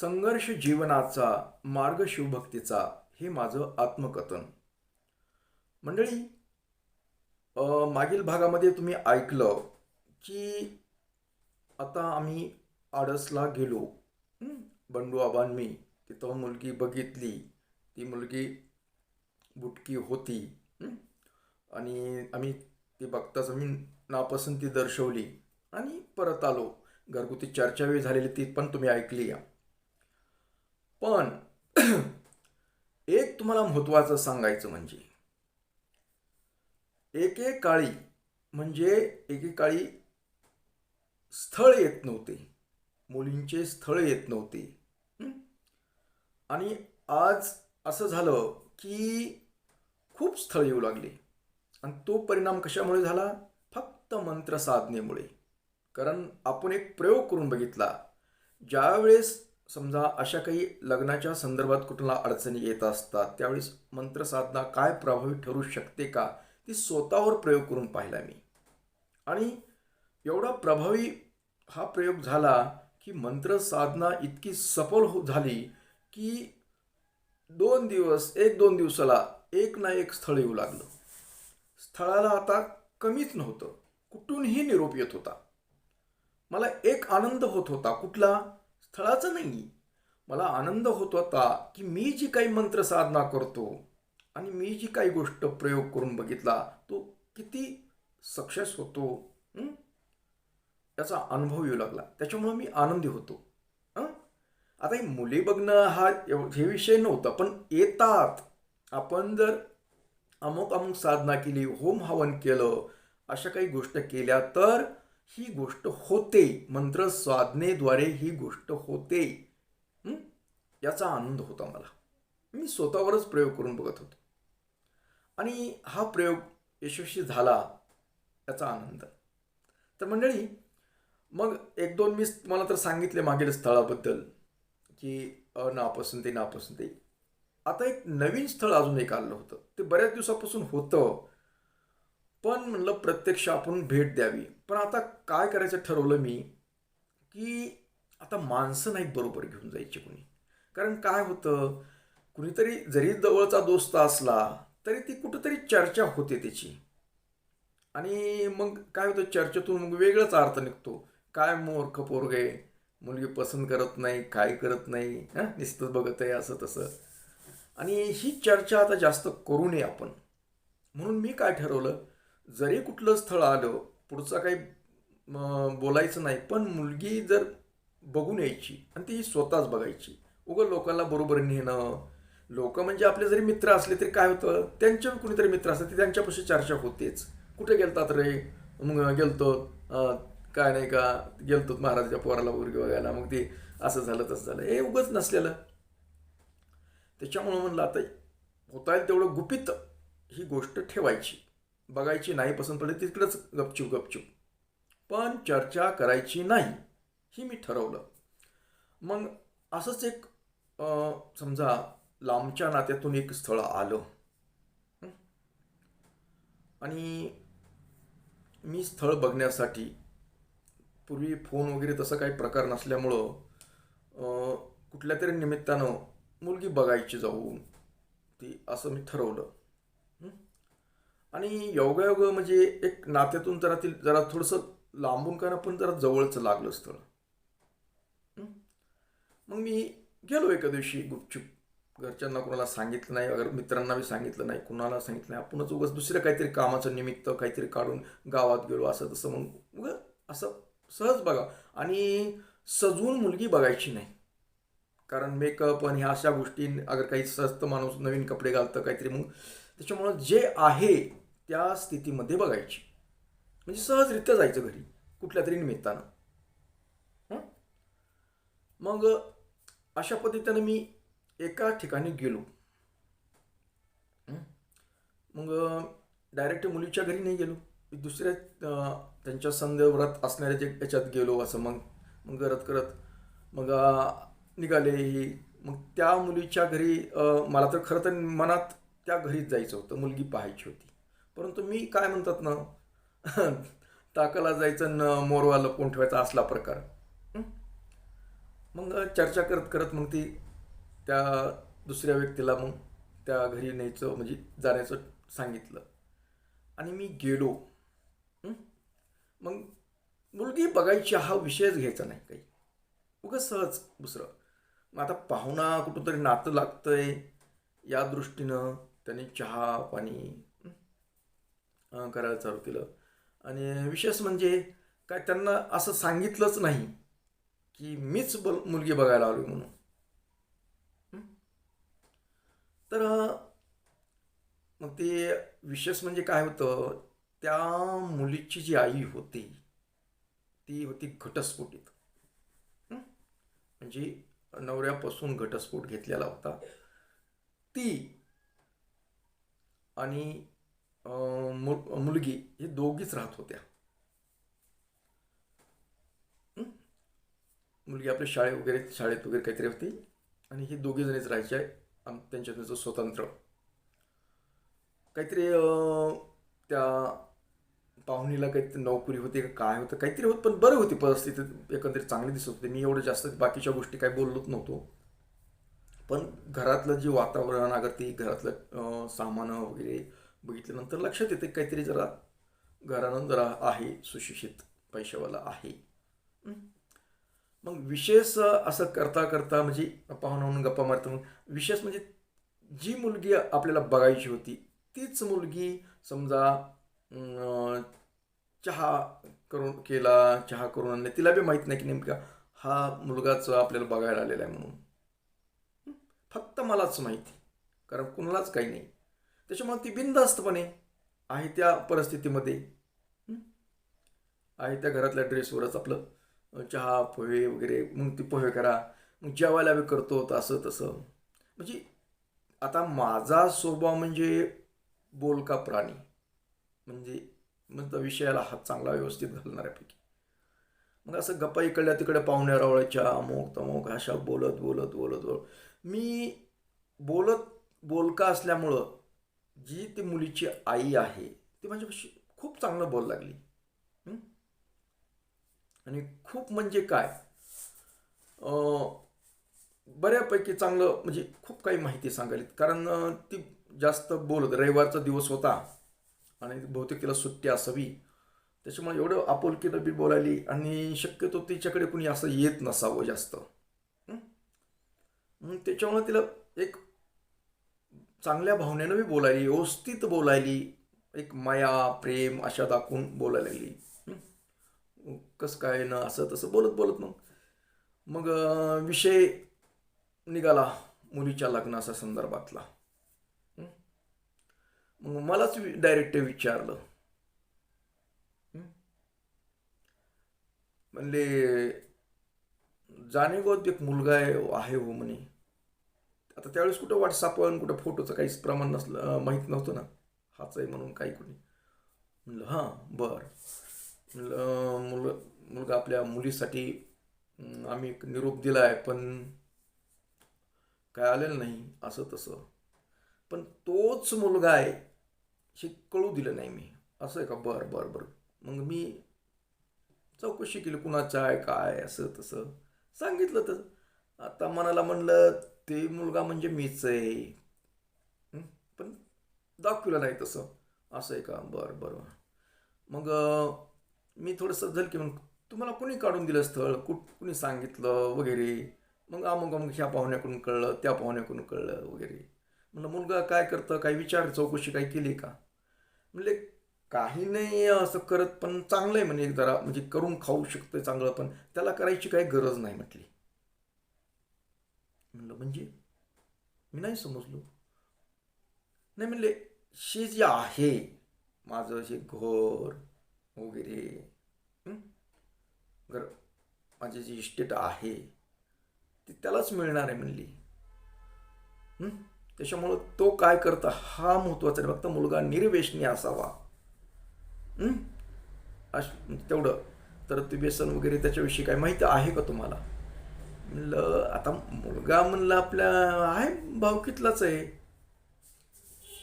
संघर्ष जीवनाचा मार्ग शिवभक्तीचा हे माझं आत्मकथन. मंडळी मागील भागामध्ये तुम्ही ऐकलं की आता आम्ही आडसला गेलो. बंडू आबान मी. तिथं मुलगी बघितली. ती मुलगी बुटकी होती. आणि आम्ही ती बघताच आम्ही नापसंती दर्शवली. आणि परत आलो. घरगुती चर्चा वेळी झालेली ती पण तुम्ही ऐकली. या पण एक तुम्हाला महत्त्वाचं सांगायचं म्हणजे एकेकाळी म्हणजे एकेकाळी स्थळ येत नव्हते. मुलींचे स्थळ येत नव्हते. आणि आज असं झालं की खूप स्थळ येऊ लागले. आणि तो परिणाम कशामुळे झाला? फक्त मंत्र साधनेमुळे कारण आपण एक प्रयोग करून बघितला. ज्यावेळेस समजा अशा काही लग्नाच्या संदर्भात कुठला अडचणी येत असतात त्यावेळेस मंत्रसाधना काय प्रभावी ठरू शकते का ती स्वतःवर प्रयोग करून पाहिला मी. आणि एवढा प्रभावी हा प्रयोग झाला की मंत्रसाधना इतकी सफल हो झाली की दोन दिवस एक दोन दिवसाला एक ना एक स्थळ येऊ लागलं. स्थळाला आता कमीच नव्हतं कुठूनही निरोप येत होता. मला एक आनंद होत होता कुठला? स्थळाचं नाही. मला आनंद होत होता की मी जी काही मंत्र साधना करतो आणि मी जी काही गोष्ट प्रयोग करून बघितला तो किती सक्सेस होतो याचा अनुभव येऊ लागला. त्याच्यामुळं मी आनंदी होतो. आता ही मुली बघणं हा हे विषय नव्हता पण येतात. आपण जर अमुक अमुक साधना केली होम हवन केलं अशा काही गोष्ट केल्या तर ही गोष्ट होते मंत्र साधनेद्वारे ही गोष्ट होते याचा आनंद होता मला. मी स्वतःवरच प्रयोग करून बघत होतो. आणि हा प्रयोग यशस्वी झाला याचा आनंद. तर मंडळी मग एक दोन मी तुम्हाला तर सांगितले मागील स्थळाबद्दल की अ, नापसंती नापसंती आता एक नवीन स्थळ अजून एक आलं होतं. ते बऱ्याच दिवसापासून होतं. पण म्हणलं प्रत्यक्ष आपण भेट द्यावी. पण आता काय करायचं ठरवलं मी की आता माणसं नाही बरोबर घेऊन जायची कोणी. कारण काय होतं कुणीतरी जरी जवळचा दोस्त असला तरी ती कुठंतरी चर्चा होते त्याची. आणि मग काय होतं चर्चेतून मग वेगळाच अर्थ निघतो. काय मूर्ख पोरग आहे मुलगी पसंत करत नाही काय करत नाही हां? नुसतंच बघत आहे असं तसं. आणि ही चर्चा आता जास्त करू नये आपण. म्हणून मी काय ठरवलं जरी कुठलं स्थळ आलं पुढचं काही बोलायचं नाही पण मुलगी जर बघून यायची आणि ती स्वतःच बघायची उगं लोकांना बरोबर नेणं लोक म्हणजे आपले जरी मित्र असले तरी काय होतं त्यांच्या कुणीतरी मित्र असतात ते त्यांच्यापाशी चर्चा होतेच. कुठे गेलतात रे? मग गेलतो काय नाही का गेलतो महाराजाच्या पोराला वगैरे बघायला मग ते असं झालं तसं झालं. हे उगंच नसलेलं. त्याच्यामुळं म्हणलं आता होता येईल तेवढं गुपित ही गोष्ट ठेवायची. बघायची नाही पसंत पडली तिकडंच गपचूप गपचूप. पण चर्चा करायची नाही ही मी ठरवलं. मग असंच एक समजा लांबच्या नात्यातून एक स्थळ आलं. आणि मी स्थळ बघण्यासाठी पूर्वी फोन वगैरे तसं काही प्रकार नसल्यामुळं कुठल्या तरी निमित्तानं मुलगी बघायची जाऊन ती असं मी ठरवलं. आणि योगायोग म्हणजे एक नात्यातून जरा ती जरा थोडंसं लांबून का ना पण जरा जवळचं लागलं स्थळ. मग मी गेलो एका दिवशी गुपचूप. घरच्यांना कोणाला सांगितलं नाही अगर मित्रांना बी सांगितलं नाही कुणाला सांगितलं नाही. आपणच उगाच दुसऱ्या काहीतरी कामाचं निमित्त काहीतरी काढून गावात गेलो असं तसं म्हणून उग असं सहज बघा. आणि सजून मुलगी बघायची नाही. कारण मेकअप आणि ह्या अशा गोष्टी अगर काही स्वस्त माणूस नवीन कपडे घालतं काहीतरी मग त्याच्यामुळं जे आहे त्या स्थितीमध्ये बघायची. म्हणजे सहजरित्या जायचं घरी कुठल्या तरी निमित्तानं. मग अशा पद्धतीनं मी एका ठिकाणी गेलो. मग डायरेक्ट मुलीच्या घरी नाही गेलो. मी दुसऱ्या त्यांच्या त्यांच्या संदर्भात असणाऱ्या जे याच्यात गेलो असं मग मग करत करत मग निघाले ही. मग त्या मुलीच्या घरी मला तर खरं तर मनात त्या घरीच जायचं होतं. मुलगी पाहायची होती. परंतु मी काय म्हणतात ना ताकाला जायचं न मोरवा लपवून ठेवायचा असला प्रकार. मग चर्चा करत करत मग ती त्या दुसऱ्या व्यक्तीला मग त्या घरी न्यायचं म्हणजे जाण्याचं सांगितलं. आणि मी गेलो. मग मुलगी बघायची हा विषयच घ्यायचा नाही काही. उगं सहज दुसरं. मग आता पाहुणा कुठंतरी नातं लागतंय. या दृष्टीनं त्याने चहा पाणी करायला चालू केलं. आणि विशेष म्हणजे काय त्यांना असं सांगितलंच नाही की मीच बल मुलगी बघायला आलो म्हणून. तर मग ते विशेष म्हणजे काय होतं त्या मुलीची जी आई होती ती होती घटस्फोटीत म्हणजे नवऱ्यापासून घटस्फोट घेतलेला होता. ती आणि मु- मुलगी हे दोघीच राहत होत्या. मुलगी आपल्या शाळे वगैरे शाळेत वगैरे काहीतरी होती आणि ही दोघी जणीच राहायचे आम- त्यांच्या त्यांचं स्वतंत्र. काहीतरी त्या पाहुणीला काहीतरी नोकरी होती का काय होतं काहीतरी होत पण बरं होती परिस्थिती एकंदरीत चांगली दिसत होती. मी एवढं जास्त बाकीच्या गोष्टी काही बोललोच नव्हतो. पण घरातलं जे वातावरण अगर ती घरातलं सामान वगैरे बघितल्यानंतर लक्षात येते काहीतरी जरा घरानं जरा आहे सुशिक्षित पैशावाला आहे? मग विशेष असं करता करता म्हणजे पाहुणा म्हणून गप्पा मारता मग विशेष म्हणजे जी मुलगी आपल्याला बघायची होती तीच मुलगी समजा चहा करून केला चहा करून आणले तिला बी माहीत नाही की नेमका हा मुलगाच आपल्याला बघायला आलेला आहे म्हणून? फक्त मलाच माहिती कारण कुणालाच काही नाही त्याच्यामुळे ती बिनधास्तपणे आहे त्या परिस्थितीमध्ये. आहे त्या घरातल्या ड्रेसवरच आपलं चहा पोहे वगैरे मग ती पोहे करा मग जेवायला बी करतो तसं असं तसं. म्हणजे आता माझा स्वभाव म्हणजे बोलका प्राणी? म्हणजे मग त्या विषयाला हात चांगला व्यवस्थित घालणाऱ्यापैकी. मग असं गप्पा इकडल्या तिकडे पाहुण्या रावळ्याच्या अमोक तमोक अशा बोलत बोलत बोलत बोलत. मी बोलत बोलका असल्यामुळं जी ती मुलीची आई आहे ती माझ्यापाशी खूप चांगलं बोल लागली. आणि खूप म्हणजे काय? बऱ्यापैकी चांगलं म्हणजे खूप काही माहिती सांगायली कारण ती जास्त बोलत रविवारचा दिवस होता आणि बहुतेक तिला सुट्टी असावी. त्याच्यामुळे एवढं आपुलकीनं बी बोलायली आणि शक्यतो तिच्याकडे कुणी असं येत नसावं जास्त. त्याच्यामुळे तिला एक चांगल्या भावनेनं बी बोलायली व्यवस्थित बोलायली. एक माया प्रेम अशा दाखवून बोलायला लागली. कसं काय ना असं तसं बोलत बोलत मग. मग विषय निघाला मुलीच्या लग्नाचा संदर्भातला. मग मलाच डायरेक्ट विचारलं. म्हणले जाणीव एक मुलगा आहे आहे हो म्हणे. आता त्यावेळेस कुठं व्हॉट्सअप कुठं फोटोचं काहीच प्रमाण नसलं माहीत नव्हतं ना. हाच आहे म्हणून काही कोणी म्हणलं हां बरं. म्हणलं मुल मुलगा आपल्या मुलीसाठी आम्ही एक निरोप दिला आहे पण काय आलेलं नाही असं तसं. पण तोच मुलगा आहे हे कळू दिलं नाही मी. असं आहे का? बरं बरं बरं. मग मी चौकशी केली कुणाचं आहे काय असं तसं. सांगितलं तर. आता मनाला म्हणलं ते मुलगा म्हणजे मीच आहे. पण दाखविला नाही तसं. असं आहे का? बरं बरं. मग मी थोडंसं झालं की मग तुम्हाला कुणी काढून दिलं स्थळ? कुठ कुणी सांगितलं वगैरे? मग अमुक अमुक ह्या पाहुण्याकडून कळलं त्या पाहुण्याकडून कळलं वगैरे. म्हणलं मुलगा काय करतं? काही विचार चौकशी काही केली का? म्हणले काही नाही असं करत पण चांगलं आहे म्हणजे जरा म्हणजे करून खाऊ शकतं चांगलं पण त्याला करायची काही गरज नाही म्हटली. म्हणलं म्हणजे मी नाही समजलो नाही म्हणले she जे आहे माझं जे घर वगैरे घर माझे जे इस्टेट आहे ती त्यालाच मिळणार आहे म्हणली त्याच्यामुळं तो काय करता हा महत्त्वाचा आहे फक्त मुलगा निर्वेशनी असावा तेवढं तर ते व्यसन वगैरे त्याच्याविषयी काय माहिती आहे का तुम्हाला म्हणलं आता मुलगा म्हणलं आपल्या आहे भावकीतलाच आहे.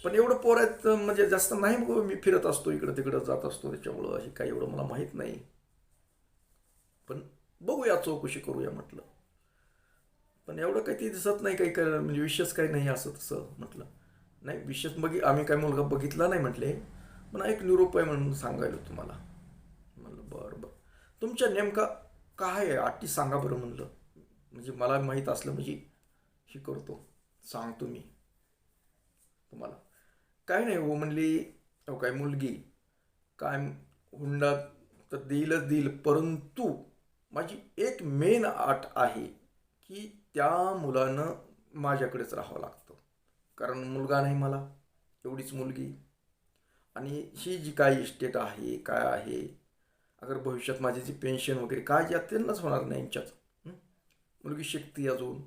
पण एवढं पोरात म्हणजे जास्त नाही मग मी फिरत असतो इकडं तिकडं जात असतो त्याच्यामुळं हे काही एवढं मला माहीत नाही. पण बघूया चौकशी करूया म्हटलं. पण एवढं काही ते दिसत नाही काही काय म्हणजे विशेष काही नाही असं तसं म्हटलं. नाही विशेष बघी आम्ही काय मुलगा बघितला नाही म्हटले पण एक निरोप आहे म्हणून सांगायला तुम्हाला. म्हणलं बरं बरं. तुमच्या नेमका काय आहे? अटी सांगा बरं म्हणलं. म्हणजे मला माहीत असलं म्हणजे हे करतो सांगतो मी तुम्हाला. काय नाही हो म्हणली अहो काय मुलगी काय हुंडा तर देईलच देईल परंतु माझी एक मेन आट आहे की त्या मुलानं माझ्याकडेच राहावं लागतं. कारण मुलगा नाही मला एवढीच मुलगी. आणि ही जी काय इस्टेट आहे काय आहे अगर भविष्यात माझी जी पेन्शन वगैरे काय जे त्यांनाच होणार नाही यांच्यात. मुलगी शिकते अजून.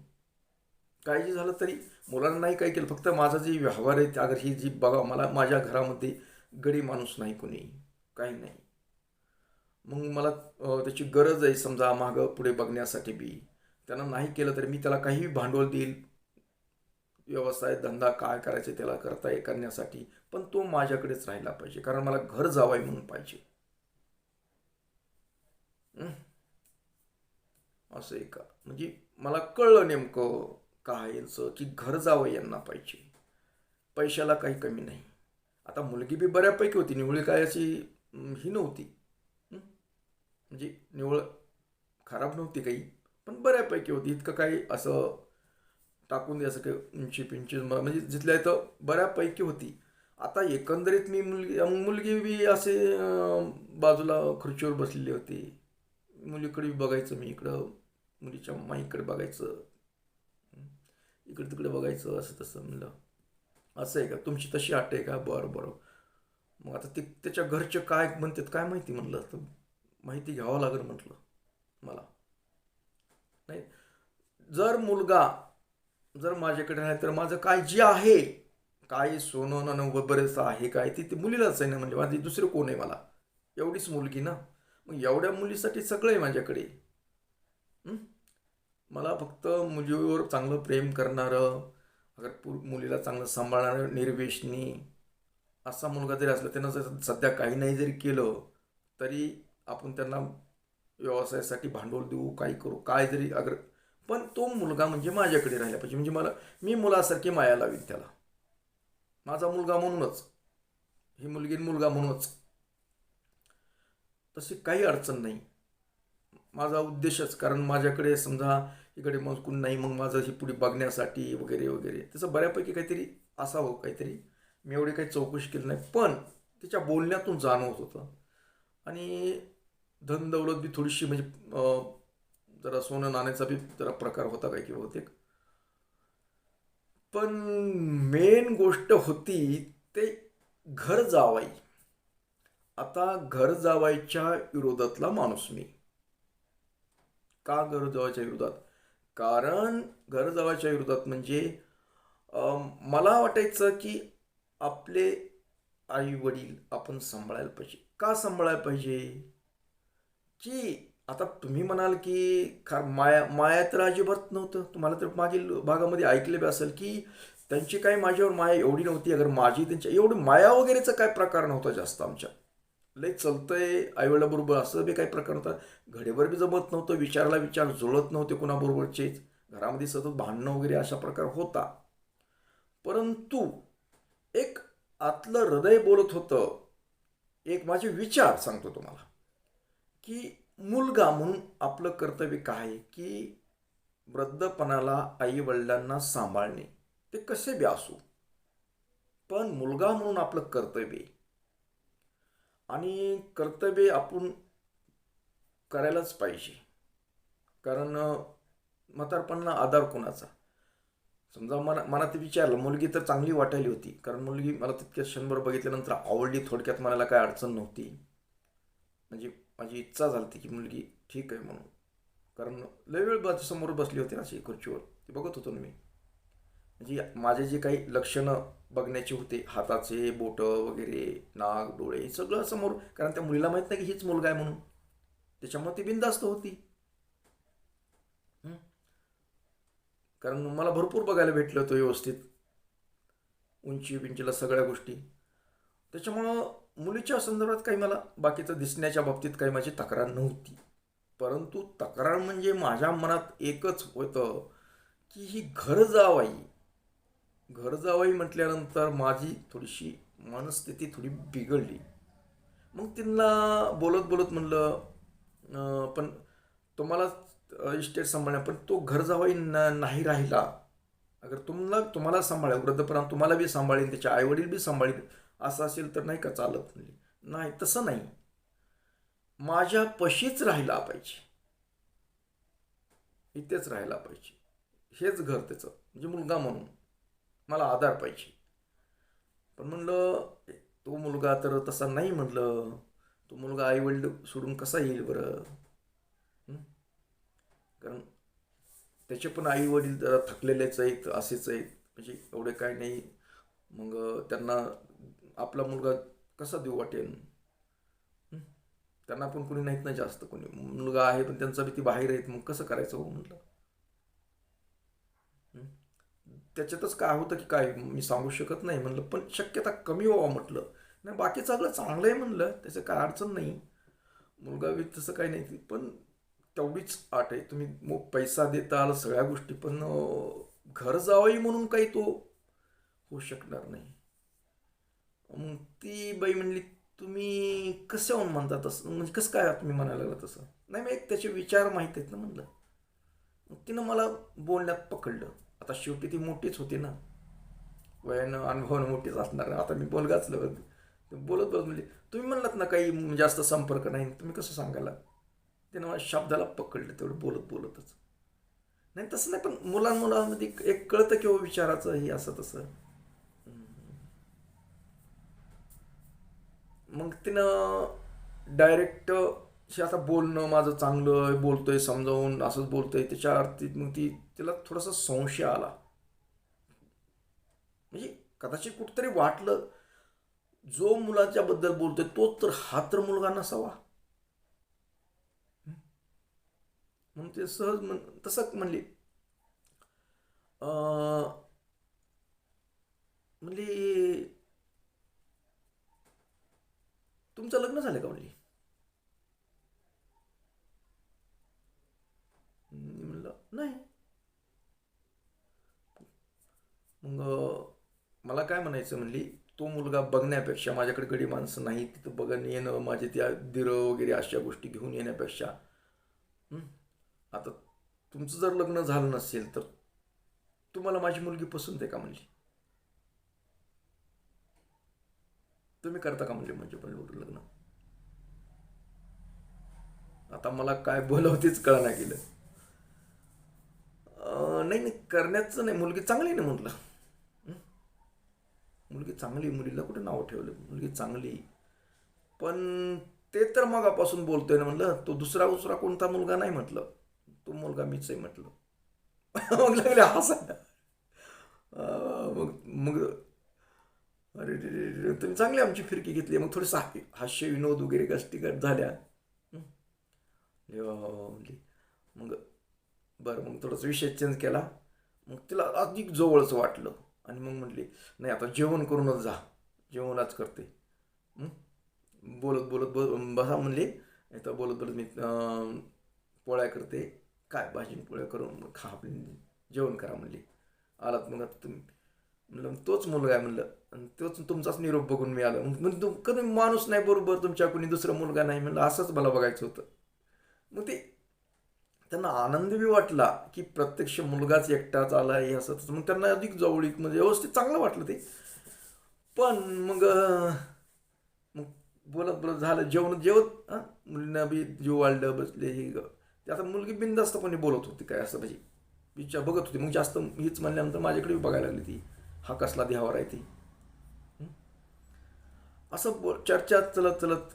काय जे झालं तरी मुलांना नाही काय केलं. फक्त माझा जे व्यवहार आहे त्या ही जी बघा मला माझ्या घरामध्ये गडी माणूस नाही कोणी. काही नाही. मग मला त्याची गरज आहे समजा मागं पुढे बघण्यासाठी बी. त्यांना नाही केलं तरी मी त्याला काही भांडवल देईल. व्यवसाय धंदा काय करायचे त्याला करता ये करण्यासाठी. पण तो माझ्याकडेच राहिला पाहिजे. कारण मला घर जावाय म्हणून पाहिजे. असं आहे का म्हणजे मला कळलं नेमकं काय यांचं की घर जावं यांना पाहिजे. पैशाला काही कमी नाही. आता मुलगी बी बऱ्यापैकी होती. निवळी काय अशी ही नव्हती. म्हणजे निवळ खराब नव्हती काही पण बऱ्यापैकी होती. इतकं काही असं टाकून द्यायचं काही उंची पिंची म्हणजे जिथल्या इथं बऱ्यापैकी होती. आता एकंदरीत मी मुलगी मुलगी बी असे बाजूला खुर्चीवर बसलेली होती. मुलीकडे बी बघायचं मी इकडं. मुलीच्या माईकडे बघायचं. इकडे तिकडे बघायचं असं तसं म्हणलं. असं आहे का? तुमची तशी आट आहे का? बरं बरं. मग आता ते त्याच्या घरचे काय म्हणतात काय माहिती म्हणलं? तर माहिती घ्यावं लागेल म्हटलं मला. नाही. जर मुलगा जर माझ्याकडे नाही तर माझं काय जे आहे काय सोनं नाणं बरेच आहे काय ते ते मुलीलाच आहे ना म्हणजे माझी दुसरं कोण आहे मला? एवढीच मुलगी ना? मग एवढ्या मुलीसाठी सगळं आहे माझ्याकडे. मला फक्त मुलीवर चांगलं प्रेम करणारं अगर मुलीला चांगलं सांभाळणारं निर्वेशनी असा मुलगा जरी असला त्यांना जर सध्या काही नाही जरी केलं तरी आपण त्यांना व्यवसायासाठी भांडवल देऊ काही करू काय जरी अगर पण तो मुलगा म्हणजे माझ्याकडे राहिला पाहिजे. म्हणजे मला मी मुलासारखी माया लावीन त्याला. माझा मुलगा म्हणूनच. ही मुलगी मुलगा म्हणूनच. तशी काही अडचण नाही. माझा उद्देशच कारण माझ्याकडे समजा इकडे मग कोण नाही मग माझं ही पुढे बघण्यासाठी वगैरे वगैरे. त्याचं बऱ्यापैकी काहीतरी असावं काहीतरी. मी एवढी काही चौकशी केली नाही पण तिच्या बोलण्यातून जाणवत होतं. आणि धनदौलत बी थोडीशी म्हणजे जरा सोनं नाण्याचा बी जरा प्रकार होता काय की बहुतेक. पण मेन गोष्ट होती ते घर जावाई. आता घर जावायच्या विरोधातला माणूस मी. का घर विरोधात? कारण घर विरोधात म्हणजे मला वाटायचं की आपले आई वडील आपण सांभाळायला पाहिजे. का सांभाळायला पाहिजे? की आता तुम्ही म्हणाल की खा माया माया तर अजिबात नव्हतं. तुम्हाला तर मागील भागामध्ये ऐकले बी असेल की त्यांची काही माझ्यावर माया एवढी नव्हती. अगर माझी त्यांच्या एवढी माया वगैरेचा काय प्रकार नव्हता जास्त आमच्या. लय चलतंय आईवडिलाबरोबर असं बी काही प्रकार नव्हता. घडेवर बी जमत नव्हतं विचारला विचार जुळत नव्हते कुणाबरोबरचेच. घरामध्ये सतत भांडणं वगैरे अशा प्रकार होता. परंतु एक आतलं हृदय बोलत होतं. एक माझे विचार सांगतो तुम्हाला. की मुलगा म्हणून आपलं कर्तव्य काय? आहे की वृद्धपणाला आई वडिलांना सांभाळणे. ते कसे बी असू. पण मुलगा म्हणून आपलं कर्तव्य आणि कर्तव्य आपण करायलाच पाहिजे. कारण म्हातारपणाला आधार कोणाचा? समजा मला मनात विचारलं मुलगी तर चांगली वाटायली होती. कारण मुलगी मला तितक्या क्षणभर बघितल्यानंतर आवडली थोडक्यात मनाला काय अडचण नव्हती. म्हणजे माझी इच्छा झाली होती की मुलगी ठीक आहे म्हणून. कारण लय वेळ बस समोर बसली होती ना अशी खुर्चीवर. ते बघत होतो ना मी. म्हणजे माझे जे काही लक्षणं बघण्याचे होते हाताचे बोटं वगैरे नाक डोळे हे सगळं समोर. कारण त्या मुलीला माहीत नाही की हीच मुलगा आहे म्हणून. त्याच्यामुळे ती बिंदास्त होती. कारण मला भरपूर बघायला भेटलं होतं व्यवस्थित. उंची बिंचीला सगळ्या गोष्टी. त्याच्यामुळं मुलीच्या संदर्भात काही मला बाकीचं दिसण्याच्या बाबतीत काही माझी तक्रार नव्हती. परंतु तक्रार म्हणजे माझ्या मनात एकच होतं की ही घर जावाई घर जावई म्हटल्यानंतर माझी थोडीशी मनस्थिती थोडी बिघडली. मग त्यांना बोलत बोलत म्हणलं पण तुम्हाला इस्टेट सांभाळण्या पण तो घर जावाई न नाही राहिला. अगर तुम्हाला तुम्हाला सांभाळा वृद्धपरांत तुम्हाला बी सांभाळेल त्याचे आईवडील बी सांभाळेल असं असेल तर नाही का चालत म्हणले. नाही तसं नाही. माझ्या पशीच राहिला पाहिजे. इथेच राहायला पाहिजे. हेच घर त्याचं म्हणजे मुलगा म्हणून. मला आधार पाहिजे. पण म्हणलं तो मुलगा तर तसा नाही म्हणलं तो मुलगा आईवडील सोडून कसा येईल बरं? कारण त्याचे पण आई वडील जरा थकलेलेच आहेत असेच आहेत. म्हणजे एवढे काय नाही. मग त्यांना आपला मुलगा कसा देऊ वाटेल? त्यांना पण कोणी नाहीत ना जास्त कोणी. मुलगा आहे पण त्यांचा भीती बाहेर आहेत. मग कसं करायचं हो म्हटलं हं? त्याच्यातच काय होतं की काय मी सांगू शकत नाही म्हणलं पण शक्यता कमी व्हावं म्हटलं. नाही बाकी सगळं चांगलं आहे म्हणलं त्याचं काय अडचण नाही. मुलगा बी तसं काही नाही पण तेवढीच आट आहे. तुम्ही मग पैसा आला सगळ्या गोष्टी पण घर जावई म्हणून काही तो होऊ शकणार नाही. मग ती बाई म्हणली तुम्ही कसे होऊन म्हणता तसं? म्हणजे कसं काय तुम्ही म्हणायला लागलं तसं? नाही मग एक त्याचे विचार माहीत आहेत ना म्हणलं. मग तिनं मला बोलण्यात पकडलं. आता शेवटी ती मोठीच होती ना. वयानं अनुभवानं मोठीच असणार आता मी बोल गाचलं बोलत बोलत म्हणजे तुम्ही म्हणलात ना काही म्हणजे जास्त संपर्क नाही. तुम्ही कसं सांगायला? त्यानं मला शब्दाला पकडलं तेवढं बोलत बोलतच. नाही तसं नाही पण मुलांमुलांमध्ये एक कळतं किंवा हो, विचाराचं हे असं तसं. मग तिनं डायरेक्ट हे आता बोलणं माझं चांगलं आहे, बोलतोय समजावून असंच बोलतोय. त्याच्या अर्थी मग ती तिला थोडासा संशय आला. म्हणजे कदाचित कुठतरी वाटलं जो मुलाच्या बद्दल बोलतोय तोच तर हा तर मुलगा नसावा. म्हणून ते सहज म्हण तसंच म्हणली. अं, म्हणली तुमचं लग्न झालं का म्हणली मी म्हणलं नाही. मग मला काय म्हणायचं म्हणली तो मुलगा बघण्यापेक्षा माझ्याकडे गडी माणसं नाही तिथं बघणं येणं माझे त्या दिर वगैरे अशा गोष्टी घेऊन येण्यापेक्षा आता तुमचं जर लग्न झालं नसेल तर तुम्हाला माझी मुलगी पसंत आहे का म्हणली? तुम्ही करता का म्हणले म्हणजे पण लग्न? आता मला काय बोलावं तेच कळना गेलं. करण्याचं नाही. मुलगी चांगली आहे ना म्हटलं मुलगी चांगली मुलीला कुठे नाव ठेवलं? मुलगी चांगली. पण ते तर मगापासून बोलतोय ना म्हटलं तो दुसरा दुसरा कोणता मुलगा नाही म्हटलं. तो मुलगा मीच आहे म्हटलं. मग लागले हसायला. मग मग अरे रे रे तुम्ही चांगली आमची फिरकी घेतली. मग थोडी हा- हास्य विनोद वगैरे गोष्टी झाल्या. हं. मग बरं मग थोडासा विषय चेंज केला. मग तिला अधिक जवळच वाटलं. आणि मग म्हटले नाही आता जेवण करूनच जा. जेवणच करते. बोलत बोलत बोल बसा म्हणले. आता बोलत बोलत मी पोळ्या करते. काय भाजी पोळ्या करून मग खा आपली. जेवण करा म्हणली. आलात मग आता तुम्ही. म्हणलं तोच मुलगा आहे म्हणलं. आणि तोच तुमचाच निरोप बघून मी आलो. मग म्हणजे तुम कधी माणूस नाही बरोबर तुमच्या कोणी दुसरा मुलगा नाही म्हणलं. असंच मला बघायचं होतं. मग ते त्यांना आनंद बी वाटला की प्रत्यक्ष मुलगाच एकटाच आला हे असं तसं. मग त्यांना अधिक जवळीक म्हणजे व्यवस्थित चांगलं वाटलं ते. पण मग मग बोलत बोलत झालं जेवण जेवत हां मुलींना बी जीव वाढलं बसले हे ग. ते आता मुलगी बिंदास्तपणे बोलत होती काय असं म्हणजे. विचार बघत होती. मग जास्त हीच म्हणल्यानंतर माझ्याकडे बघायला लागली ती. हा कसला देहावर आहे ती. असं बो चर्चा चलत चलत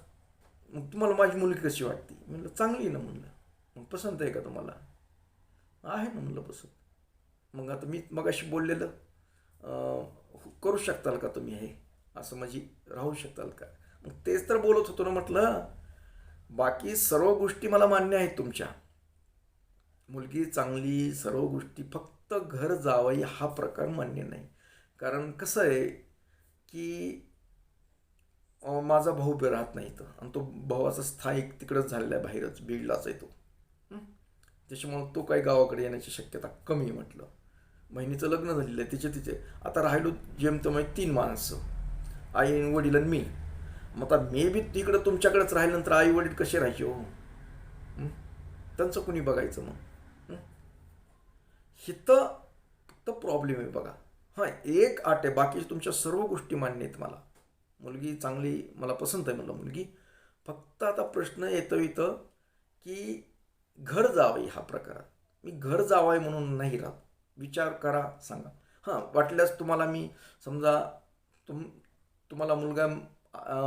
मग तुम्हाला माझी मुलगी कशी वाटते? म्हणलं चांगली आहे ना म्हणलं. मग पसंत आहे का तुम्हाला? आहे ना म्हणलं पसंत. मग आता मी मगाशी बोललेलं करू शकताल का तुम्ही हे? असं म्हणजे राहू शकताल का? मग तेच तर बोलत होतो ना म्हटलं बाकी सर्व गोष्टी मला मान्य आहेत तुमच्या. मुलगी चांगली सर्व गोष्टी फक्त घर जावई हा प्रकार मान्य नाही. कारण कसं आहे की माझा भाऊ बी राहत नाही इथं. आणि तो भावाचा स्थायिक तिकडंच झालेला आहे बाहेरच बीडलाच आहे तो. त्याच्यामुळं तो काही गावाकडे येण्याची शक्यता कमी आहे म्हटलं. बहिणीचं लग्न झालेलं आहे तिचे तिचे. आता राहिलो जेमतं आहे तीन माणसं. आई आणि वडील आणि मी. मग आता मे बी तिकडं तुमच्याकडेच राहिल्यानंतर आई वडील कसे राहायचे हो? त्यांचं कुणी बघायचं मग? हिथं फक्त प्रॉब्लेम आहे बघा. हां एक आट आहे. बाकी तुमच्या सर्व गोष्टी मान्य आहेत मला. मुलगी चांगली मला पसंत आहे मला मुलगी. फक्त आता प्रश्न येतो इथं की घर जावं हा प्रकारात मी घर जावाय म्हणून नाही राहत. विचार करा सांगा. हां वाटल्यास तुम्हाला मी समजा तुम तुम्हाला मुलगा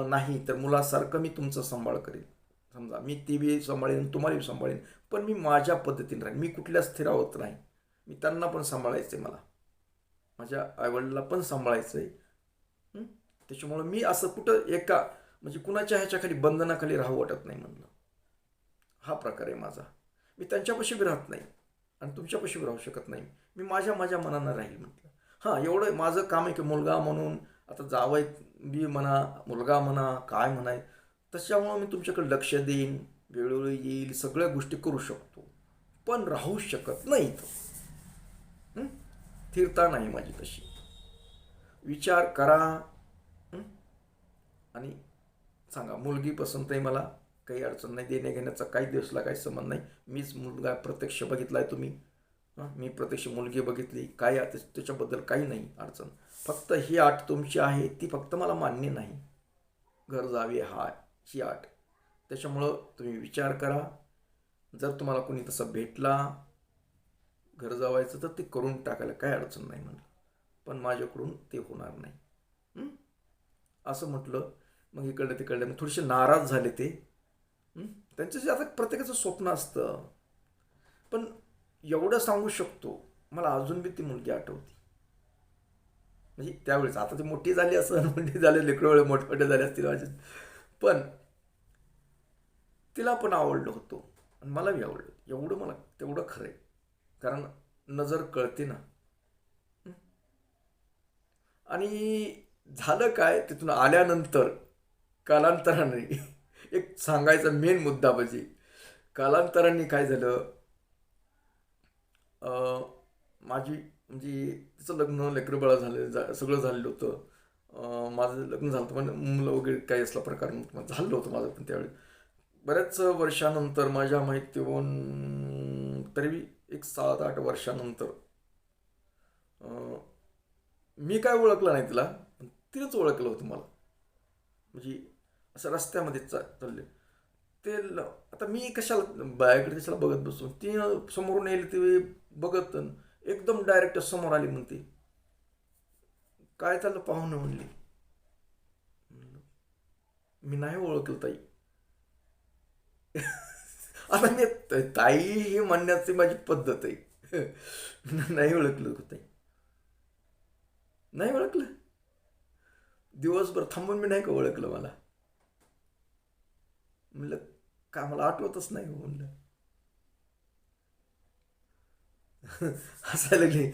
नाही तर मुलासारखं मी तुमचं सांभाळ करेन. समजा मी ती बी सांभाळेन तुम्हाला बी सांभाळेन पण मी माझ्या पद्धतीने राहीन. मी कुठल्या स्थिरावत नाही. मी त्यांना पण सांभाळायचं आहे मला. माझ्या आईवडिला पण सांभाळायचं आहे त्याच्यामुळं मी असं कुठं एका म्हणजे कुणाच्या ह्याच्याखाली बंधनाखाली राहू वाटत नाही म्हणलं. हा प्रकार आहे माझा. मी त्यांच्यापाशी बी राहत नाही आणि तुमच्यापाशी बी राहू शकत नाही. मी माझ्या माझ्या मनानं राहील म्हटलं. हां एवढं माझं काम आहे की मुलगा म्हणून आता जावय बी म्हणा मुलगा म्हणा काय म्हणाय त्याच्यामुळं मी तुमच्याकडे लक्ष देईन वेळोवेळी येईल सगळ्या गोष्टी करू शकतो. पण राहू शकत नाही इथं स्थिरता नाही माझी तशी. विचार करा. आणि सांगा मुलगी पसंत आहे मला काही अडचण नाही देण्या घेण्याचा काही दिवसला काही संबंध नाही. मीच मुलगा प्रत्यक्ष बघितला आहे तुम्ही मी प्रत्यक्ष मुलगी बघितली काय त्याच्याबद्दल काही नाही अडचण. फक्त ही आट तुमची आहे ती फक्त मला मान्य नाही. घर जावे हा ही आट त्याच्यामुळं तुम्ही विचार करा. जर तुम्हाला कोणी तसं भेटला घर जावायचं तर ते करून टाकायला काय अडचण नाही म्हणलं. पण माझ्याकडून ते होणार नाही. असं म्हटलं मग इकडलं तिकडलं मग थोडेसे नाराज झाले ते. त्यांचं जे आता प्रत्येकाचं स्वप्न असतं. पण एवढं सांगू शकतो मला अजून बी ती मुलगी आठवती. म्हणजे त्यावेळेस आता ती मोठी झाली असं मोठी झाली लेकडं वेळ मोठमोठे झाले असतील माझे. पण तिला पण आवडलो होतो. आणि मला बी आवडलं. एवढं मला तेवढं खरं आहे. कारण नजर कळते ना. आणि झालं काय तिथून आल्यानंतर कालांतराने एक सांगायचा मेन मुद्दा म्हणजे कालांतराने काय झालं? माझी म्हणजे तिचं लग्न लेकरबाळा झालं जा सगळं झालेलं होतं. माझं लग्न झालं होतं म्हणजे मुलं वगैरे काही असला प्रकार झालं होतं माझं पण त्यावेळी. बऱ्याच वर्षानंतर माझ्या माहिती होऊन तरी एक सात आठ वर्षानंतर मी काय ओळखलं नाही तिला पण तिनंच ओळखलं होतं मला. म्हणजे असं रस्त्यामध्ये चालले. ते आता मी कशाला बायाकडे कशाला बघत बसतो ती समोरून येईल ते बघत एकदम डायरेक्ट समोर आली म्हणते. काय चाललं पाहुणं म्हणली. मी नाही ओळखलं ताई. आता मी ताई हे म्हणण्याची माझी पद्धत आहे. नाही ओळखलं ताई. नाही ओळखलं? दिवसभर थांबून मी नाही का ओळखलं मला? म्हणलं का मला आठवतच नाही हो म्हणलं. हसायला लागले.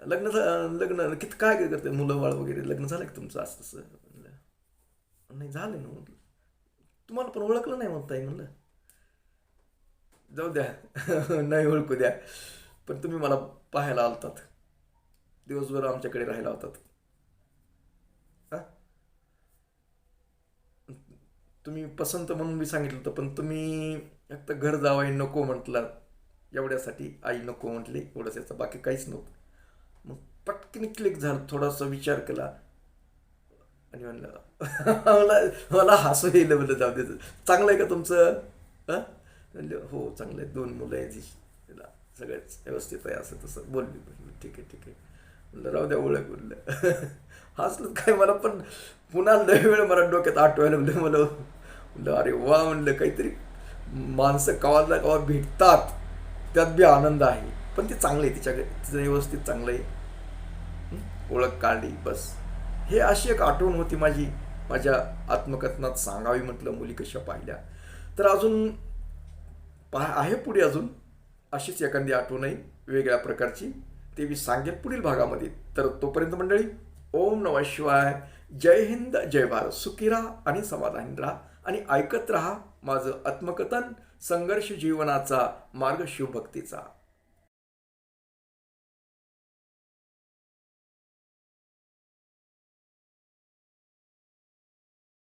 लग्न झा- लग्न किती काय काय करते मुलं बाळ वगैरे? लग्न झालं का तुमचं असं तसं? म्हणलं नाही झालं ना म्हटलं. तुम्हाला पण ओळखलं नाही म्हणताय म्हणलं. जाऊ द्या. नाही ओळखू द्या. पण तुम्ही मला पाहायला आलतात. दिवसभर आमच्याकडे राहायला होतात हा? तुम्ही पसंत म्हणून मी सांगितलं होतं पण तुम्ही फक्त घर जावाई नको म्हटलं एवढ्यासाठी आई नको म्हटली एवढंच याचं बाकी काहीच नव्हतं मग पटकन क्लिक झालं थोडासा विचार केला. आणि म्हणलं मला मला हसू येईल म्हणलं जाऊ दे चांगलं आहे का तुमचं? हां म्हणलं हो चांगलं आहे दोन मुलं आहेत. तिला सगळ्याच व्यवस्थित आहे असं तसं बोलली. बोलली ठीक आहे ठीक आहे. म्हणलं राहू द्या ओळख म्हणलं. हसलं काय मला पण पुन्हा लय वेळ मला डोक्यात आठवायला म्हणलं मला. म्हणलं अरे वा म्हणलं काहीतरी माणसं कवाला कवा भेटतात. त्यात बी आनंद आहे. पण ते चांगलं आहे तिच्याकडे तिचं व्यवस्थित चांगलं आहे. ओळख काढली बस. हे अशी एक आठवण होती माझी. माझ्या आत्मकथनात सांगावी म्हटलं मुली कशा पाहिल्या. तर अजून पा आहे पुढे अजून. अशीच एखादी आठवणही वेगळ्या प्रकारची. ते मी सांगेल पुढील भागामध्ये. तर तोपर्यंत मंडळी ओम नमः शिवाय. जय हिंद जय भारत. सुखी राहा आणि समाधानी राहा. आणि ऐकत रहा माझं आत्मकथन संघर्ष जीवनाचा मार्ग शिवभक्तीचा.